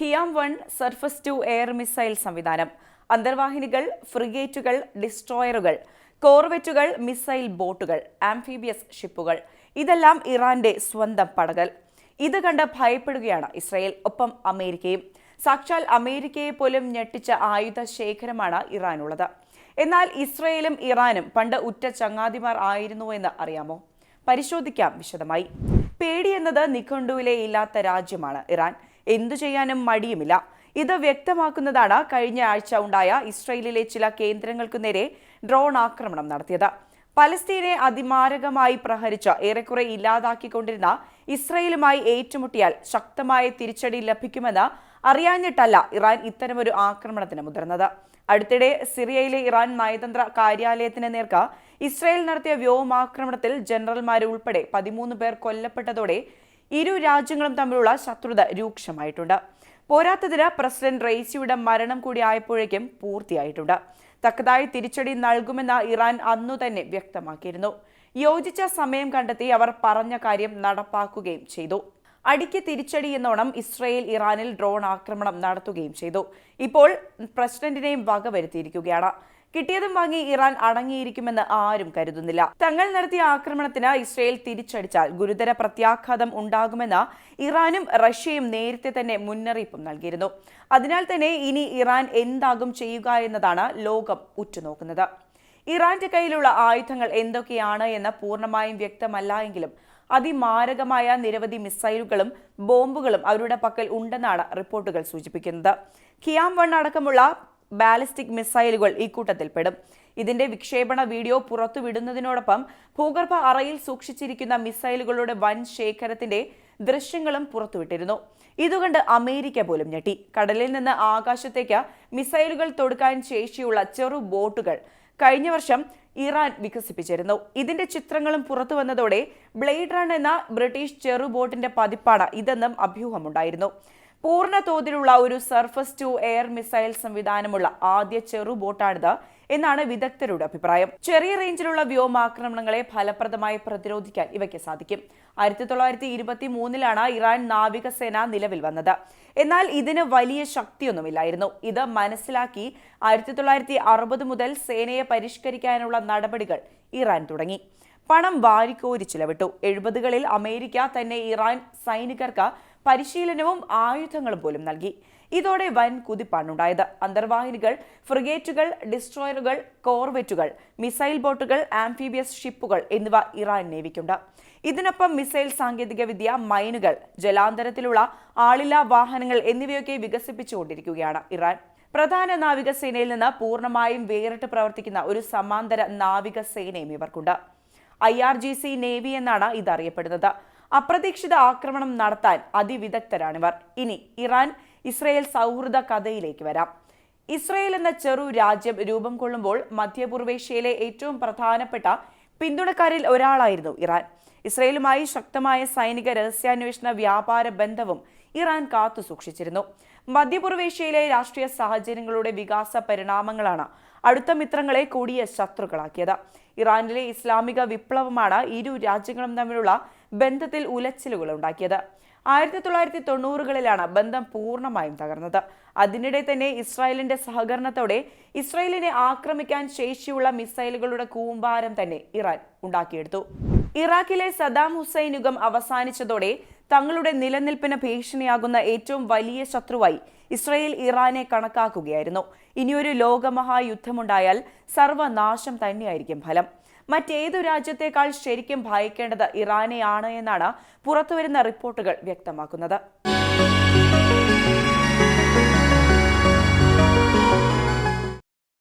Qiam one surface to air missile സംവിധാനം. അന്തർവാഹിനികൾ ഫ്രിഗേറ്റുകൾ ഡിസ്ട്രോയറുകൾ കോർവെറ്റുകൾ missile ബോട്ടുകൾ ആംഫീബിയസ് ഷിപ്പുകൾ. ഇതെല്ലാം ഇറാന്റെ സ്വന്തം പടകൽ. ഇത് കണ്ട് ഭയപ്പെടുകയാണ് ഇസ്രയേൽ ഒപ്പം അമേരിക്കയും. സാക്ഷാൽ അമേരിക്കയെ പോലും ഞെട്ടിച്ച ആയുധ ശേഖരമാണ് ഇറാനുള്ളത്. എന്നാൽ ഇസ്രയേലും ഇറാനും പണ്ട് ഉറ്റ ചങ്ങാതിമാർ ആയിരുന്നു എന്ന് അറിയാമോ? പരിശോധിക്കാം വിശദമായി. പേടി എന്നത് നിഖണ്ഡുവിലെ ഇല്ലാത്ത രാജ്യമാണ് ഇറാൻ. എന്തു ചെയ്യാനും മടിയുമില്ല. ഇത് വ്യക്തമാക്കുന്നതാണ് കഴിഞ്ഞ ആഴ്ച ഉണ്ടായ ഇസ്രയേലിലെ ചില കേന്ദ്രങ്ങൾക്കു നേരെ ഡ്രോൺ ആക്രമണം നടത്തിയത്. പലസ്തീനെ അതിമാരകമായി പ്രഹരിച്ച് ഏറെക്കുറെ ഇല്ലാതാക്കിക്കൊണ്ടിരുന്ന ഇസ്രയേലുമായി ഏറ്റുമുട്ടിയാൽ ശക്തമായ തിരിച്ചടി ലഭിക്കുമെന്ന് അറിയാഞ്ഞിട്ടല്ല ഇറാൻ ഇത്തരമൊരു ആക്രമണത്തിന് മുതിർന്നത്. അടുത്തിടെ സിറിയയിലെ ഇറാൻ നയതന്ത്ര കാര്യാലയത്തിന് നേർക്ക് ഇസ്രയേൽ നടത്തിയ വ്യോമാക്രമണത്തിൽ ജനറൽമാരെ ഉൾപ്പെടെ പതിമൂന്ന് പേർ കൊല്ലപ്പെട്ടതോടെ ഇരു രാജ്യങ്ങളും തമ്മിലുള്ള ശത്രുത രൂക്ഷമായിട്ടുണ്ട്. പോരാത്തതിന് പ്രസിഡന്റ് റെയ്സിയുടെ മരണം കൂടി ആയപ്പോഴേക്കും പൂർത്തിയായിട്ടുണ്ട്. തക്കതായി തിരിച്ചടി നൽകുമെന്ന് ഇറാൻ അന്നു തന്നെ വ്യക്തമാക്കിയിരുന്നു. യോജിച്ച സമയം കണ്ടെത്തി അവർ പറഞ്ഞ കാര്യം നടപ്പാക്കുകയും ചെയ്തു. അടിക്ക് തിരിച്ചടി എന്നോണം ഇസ്രയേൽ ഇറാനിൽ ഡ്രോൺ ആക്രമണം നടത്തുകയും ചെയ്തു. ഇപ്പോൾ പ്രസിഡന്റിനെയും വകവരുത്തിയിരിക്കുകയാണ്. കിട്ടിയതും വാങ്ങി ഇറാൻ അടങ്ങിയിരിക്കുമെന്ന് ആരും കരുതുന്നില്ല. തങ്ങൾ നടത്തിയ ആക്രമണത്തിന് ഇസ്രയേൽ തിരിച്ചടിച്ചാൽ ഗുരുതര പ്രത്യാഘാതം ഉണ്ടാകുമെന്ന് ഇറാനും റഷ്യയും നേരത്തെ തന്നെ മുന്നറിയിപ്പും നൽകിയിരുന്നു. അതിനാൽ തന്നെ ഇനി ഇറാൻ എന്താകും ചെയ്യുക എന്നതാണ് ലോകം ഉറ്റുനോക്കുന്നത്. ഇറാന്റെ കയ്യിലുള്ള ആയുധങ്ങൾ എന്തൊക്കെയാണ് എന്ന് പൂർണമായും വ്യക്തമല്ല എങ്കിലും അതിമാരകമായ നിരവധി മിസൈലുകളും ബോംബുകളും അവരുടെ പക്കൽ ഉണ്ടെന്നാണ് റിപ്പോർട്ടുകൾ സൂചിപ്പിക്കുന്നത്. ഖിയാം വൺ അടക്കമുള്ള ബാലിസ്റ്റിക് മിസൈലുകൾ ഇക്കൂട്ടത്തിൽപ്പെടും ഇതിന്റെ വിക്ഷേപണ വീഡിയോ പുറത്തുവിടുന്നതിനോടൊപ്പം ഭൂഗർഭ അറയിൽ സൂക്ഷിച്ചിരിക്കുന്ന മിസൈലുകളുടെ വൻ ശേഖരത്തിന്റെ ദൃശ്യങ്ങളും പുറത്തുവിട്ടിരുന്നു. ഇതുകണ്ട് അമേരിക്ക പോലും ഞെട്ടി. കടലിൽ നിന്ന് ആകാശത്തേക്ക് മിസൈലുകൾ തൊടുക്കാൻ ശേഷിയുള്ള ചെറു ബോട്ടുകൾ കഴിഞ്ഞ വർഷം ഇറാൻ വികസിപ്പിച്ചിരുന്നു. ഇതിന്റെ ചിത്രങ്ങളും പുറത്തു വന്നതോടെ ബ്ലേഡ് റൺ എന്ന ബ്രിട്ടീഷ് ചെറു ബോട്ടിന്റെ പതിപ്പാണ് ഇതെന്നും അഭ്യൂഹമുണ്ടായിരുന്നു. പൂർണ തോതിലുള്ള ഒരു സർഫസ് ടു എയർ മിസൈൽ സംവിധാനമുള്ള ആദ്യ ചെറു ബോട്ടാണിത് എന്നാണ് വിദഗ്ധരുടെ അഭിപ്രായം. ചെറിയ റേഞ്ചിലുള്ള വ്യോമാക്രമണങ്ങളെ ഫലപ്രദമായി പ്രതിരോധിക്കാൻ ഇവയ്ക്ക് സാധിക്കും. ആയിരത്തി തൊള്ളായിരത്തി ഇരുപത്തി മൂന്നിലാണ് ഇറാൻ നാവികസേന നിലവിൽ വന്നത്. എന്നാൽ ഇതിന് വലിയ ശക്തിയൊന്നുമില്ലായിരുന്നു. ഇത് മനസ്സിലാക്കി ആയിരത്തി തൊള്ളായിരത്തി അറുപത് മുതൽ സേനയെ പരിഷ്കരിക്കാനുള്ള നടപടികൾ ഇറാൻ തുടങ്ങി. പണം വാരിക്കോരി ചിലവിട്ടു. എഴുപതുകളിൽ അമേരിക്ക തന്നെ ഇറാൻ സൈനികർക്ക് പരിശീലനവും ആയുധങ്ങളും പോലും നൽകി. ഇതോടെ വൻ കുതിപ്പാണുണ്ടായത്. അന്തർവാഹിനികൾ ഫ്രിഗേറ്റുകൾ ഡിസ്ട്രോയറുകൾ കോർവെറ്റുകൾ മിസൈൽ ബോട്ടുകൾ ആംഫീബിയസ് ഷിപ്പുകൾ എന്നിവ ഇറാൻ നേവിക്കുണ്ട്. ഇതിനൊപ്പം മിസൈൽ സാങ്കേതികവിദ്യ മൈനുകൾ ജലാന്തരത്തിലുള്ള ആളില്ലാ വാഹനങ്ങൾ എന്നിവയൊക്കെ വികസിപ്പിച്ചുകൊണ്ടിരിക്കുകയാണ് ഇറാൻ. പ്രധാന നാവികസേനയിൽ നിന്ന് പൂർണമായും വേറിട്ട് പ്രവർത്തിക്കുന്ന ഒരു സമാന്തര നാവികസേനയും ഇവർക്കുണ്ട്. I R G C navy എന്നാണ് ഇതറിയപ്പെടുന്നത്. അപ്രതീക്ഷിത ആക്രമണം നടത്താൻ അതിവിദഗ്ധരാണിവർ. ഇനി ഇറാൻ ഇസ്രയേൽ സൗഹൃദ കഥയിലേക്ക് വരാം. ഇസ്രയേൽ എന്ന ചെറു രാജ്യം രൂപം കൊള്ളുമ്പോൾ മധ്യപൂർവേഷ്യയിലെ ഏറ്റവും പ്രധാനപ്പെട്ട പിന്തുണക്കാരിൽ ഒരാളായിരുന്നു ഇറാൻ. ഇസ്രയേലുമായി ശക്തമായ സൈനിക രഹസ്യാന്വേഷണ വ്യാപാര ബന്ധവും ഇറാൻ കാത്തു സൂക്ഷിച്ചിരുന്നു മധ്യപൂർവേഷ്യയിലെ രാഷ്ട്രീയ സാഹചര്യങ്ങളുടെ വികാസ പരിണാമങ്ങളാണ് അടുത്ത മിത്രങ്ങളെ കൂടിയ ശത്രുക്കളാക്കിയത്. ഇറാനിലെ ഇസ്ലാമിക വിപ്ലവമാണ് ഇരു രാജ്യങ്ങളും തമ്മിലുള്ള ബന്ധത്തിൽ ഉലച്ചിലുകൾ ഉണ്ടാക്കിയത്. ആയിരത്തി തൊള്ളായിരത്തി തൊണ്ണൂറുകളിലാണ് ബന്ധം പൂർണമായും തകർന്നത്. അതിനിടെ തന്നെ ഇസ്രായേലിന്റെ സഹകരണത്തോടെ ഇസ്രായേലിനെ ആക്രമിക്കാൻ ശേഷിയുള്ള മിസൈലുകളുടെ കൂമ്പാരം തന്നെ ഇറാൻ ഉണ്ടാക്കിയെടുത്തു. ഇറാഖിലെ സദാം ഹുസൈൻ യുഗം അവസാനിച്ചതോടെ തങ്ങളുടെ നിലനിൽപ്പിന് ഭീഷണിയാകുന്ന ഏറ്റവും വലിയ ശത്രുവായി ഇസ്രയേൽ ഇറാനെ കണക്കാക്കുകയായിരുന്നു. ഇനിയൊരു ലോകമഹായുദ്ധമുണ്ടായാൽ സർവനാശം തന്നെയായിരിക്കും ഫലം. മറ്റേതു രാജ്യത്തേക്കാൾ ശരിക്കും ഭയക്കേണ്ടത് ഇറാനെയാണ് എന്നാണ് പുറത്തുവരുന്ന റിപ്പോർട്ടുകൾ വ്യക്തമാക്കുന്നത്.